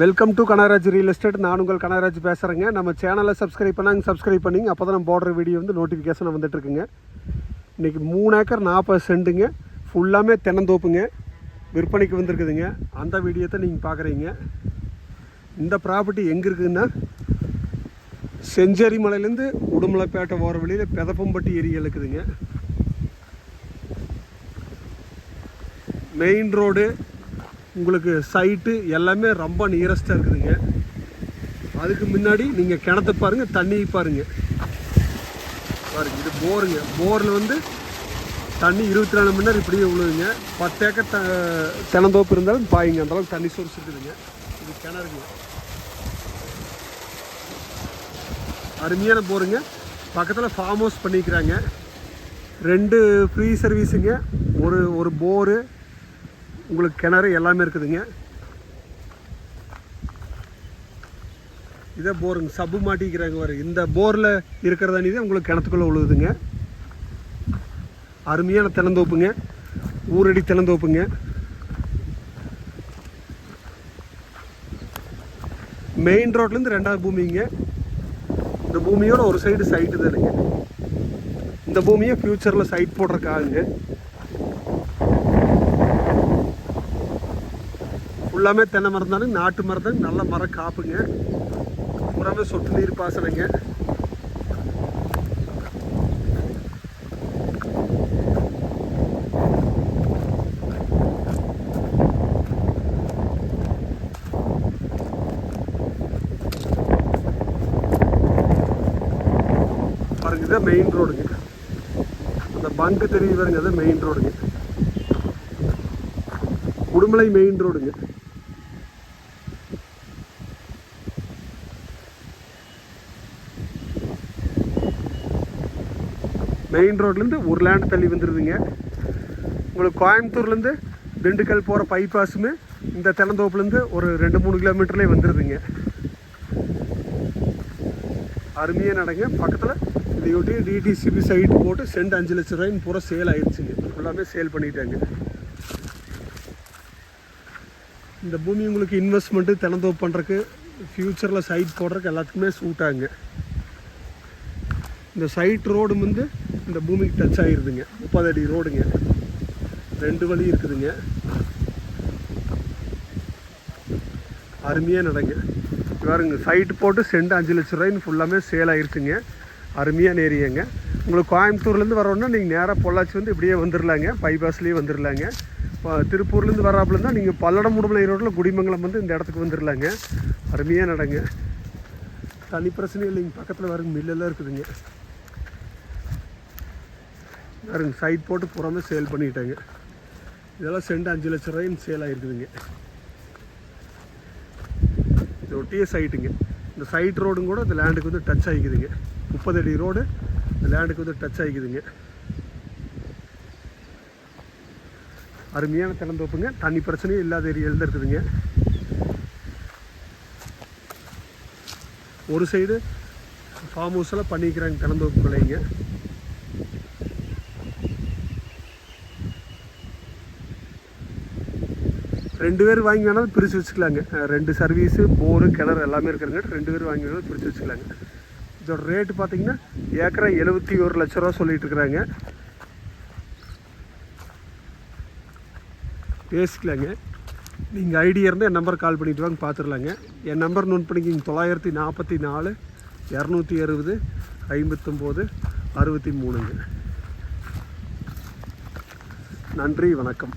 Welcome to Kanagaraj real estate நான் உங்கள் கனகராஜ் பேசுகிறேங்க நம்ம சேனலை சப்ஸ்கிரைப் பண்ணாங்க சப்ஸ்கிரைப் பண்ணிங்க. அப்போ தான் நம்ம போடுற வீடியோ வந்து நோட்டிஃபிகேஷன் வந்துட்டுருக்குங்க. இன்றைக்கி மூணு ஏக்கர் நாற்பது சென்ட்டுங்க ஃபுல்லாமே தென்னந்தோப்புங்க. விற்பனைக்கு வந்திருக்குதுங்க. அந்த வீடியோத்தை நீங்கள் பார்க்குறீங்க இந்த ப்ராப்பர்ட்டி எங்கே இருக்குதுன்னா செஞ்சேரி மலையிலேருந்து உடுமலைப்பேட்டை போகிற வழியில் பெதப்பம்பட்டி ஏரியா இருக்குதுங்க. மெயின் ரோடு உங்களுக்கு சைட்டு எல்லாமே ரொம்ப நியரஸ்ட்டாக இருக்குதுங்க. அதுக்கு முன்னாடி நீங்கள் கிணத்த பாருங்கள் தண்ணி பாருங்க. பாருங்க இது போருங்க. போரில் வந்து தண்ணி இருபத்தி நாலு மணி நேரம் இப்படியே விழுதுங்க பத்து ஏக்கர் த தென்னந்தோப்பு இருந்தாலும் பாயுங்க. அந்த அளவுக்கு தண்ணி சோர்ஸ் இருக்குதுங்க. இது கிணறுங்க. அருமையான போருங்க. பக்கத்தில் ஃபார்ம் ஹவுஸ் பண்ணிக்கிறாங்க. ரெண்டு ஃப்ரீ சர்வீஸுங்க ஒரு ஒரு போரு உங்களுக்கு கிணறு எல்லாமே இருக்குதுங்க. இதே போருங்க சப்பு மாட்டிக்கிறாங்க வர இந்த போரில் இருக்கிற தண்ணி தான் உங்களுக்கு கிணத்துக்குள்ளே விழுகுதுங்க அருமையான திறந்தோப்புங்க ஊரடி திறந்தோப்புங்க மெயின் ரோட்லேருந்து ரெண்டாவது பூமிங்க. இந்த பூமியோட ஒரு சைடு சைட்டு தானுங்க. இந்த பூமியை ஃப்யூச்சரில் சைட் போடுறக்காகுங்க ஃபுல்லாமே தென்னை மரம் தானே நாட்டு மரம் தானே நல்ல மரம் காப்புங்க. பூராமே சொட்டு நீர் பாசனங்க. பாருங்க இதான் மெயின் ரோடுங்க அந்த பங்கு தெரிய பாருங்க மெயின் ரோடுங்க உடுமலை மெயின் ரோடுங்க மெயின் ரோட்லேருந்து ஒரு லேண்ட் தள்ளி வந்துடுதுங்க உங்களுக்கு கோயம்புத்தூர்லேருந்து திண்டுக்கல் போகிற பைபாஸுமே இந்த தென்னந்தோப்புலேருந்து ஒரு ரெண்டு மூணு கிலோமீட்டர்லேயே வந்துடுதுங்க அருமையாக நடங்க. பக்கத்தில் இதையொட்டி டிடிசிபி சைட் போட்டு சென்ட் அஞ்சு லட்ச ரூபாயின் பூரா சேல் ஆயிடுச்சுங்க ஃபுல்லாமே சேல் பண்ணிட்டாங்க. இந்த பூமி உங்களுக்கு இன்வெஸ்ட்மெண்ட்டு தென்னந்தோப்பு பண்ணுறக்கு ஃப்யூச்சரில் சைட் போடுறதுக்கு எல்லாத்துக்குமே சூட்டாங்க இந்த சைட் ரோடு வந்து இந்த பூமிக்கு டச் ஆகிருதுங்க முப்பது அடி ரோடுங்க. ரெண்டு வழி இருக்குதுங்க. அருமையாக நடங்க. பாருங்க சைட்டு போட்டு சென்ட் அஞ்சு லட்ச ரூபாய்ன்னு ஃபுல்லாமே சேல் ஆகிருச்சுங்க அருமையான ஏரியாங்க உங்களுக்கு கோயம்புத்தூர்லேருந்து வரோன்னா நீங்கள் நேராக பொள்ளாச்சி வந்து இப்படியே வந்துடலாங்க பைபாஸ்லேயே வந்துடலாங்க இப்போ திருப்பூர்லேருந்து வராப்புல இருந்தால் நீங்கள் பல்லடம் முடுமலை ரோட்டில் குடிமங்கலம் வந்து இந்த இடத்துக்கு வந்துடலாங்க அருமையாக நடங்க. தனி பிரச்சனையும் இல்லைங்க. பக்கத்தில் வரங்க மில்லெல்லாம் இருக்குதுங்க. பாருங்க சைட் போட்டு புறமே சேல் பண்ணிட்டாங்க. இதெல்லாம் சென்ட் அஞ்சு லட்ச ரூபாயும் சேல் ஆகிருக்குதுங்க இது ஒட்டிய சைட்டுங்க இந்த சைட் ரோடும் கூட இந்த லேண்டுக்கு வந்து டச் ஆகிக்குதுங்க. முப்பது அடி ரோடு இந்த லேண்டுக்கு வந்து டச் ஆகிக்குதுங்க. அருமையான திறந்தோப்புங்க. தண்ணி பிரச்சனையும் இல்லாத ஏரியா எழுந்திருக்குதுங்க ஒரு சைடு ஃபார்ம் ஹவுஸில் பண்ணிக்கிறாங்க திறந்தோப்பு பிள்ளைங்க. ரெண்டு பேர் வாங்கி வேணாலும் பிரித்து வச்சுக்கலாங்க ரெண்டு சர்வீஸு போரு கிணறு எல்லாமே இருக்கிறங்க ரெண்டு பேர் வாங்கி வேணாலும் பிரித்து வச்சுக்கலாங்க. இதோட ரேட்டு பார்த்தீங்கன்னா ஏக்கரா எழுபத்தி ஒரு லட்ச ரூபா சொல்லிட்டு இருக்கிறாங்க. பேசிக்கலாங்க. நீங்கள் ஐடியா இருந்தால் என் நம்பர் கால் பண்ணிட்டு வாங்க பார்த்துடலாங்க என் நம்பர் நோட் பண்ணிக்கிங்க. தொள்ளாயிரத்தி நாற்பத்தி நாலு இரநூத்தி அறுபது ஐம்பத்தொம்போது அறுபத்தி மூணுங்க. நன்றி வணக்கம்.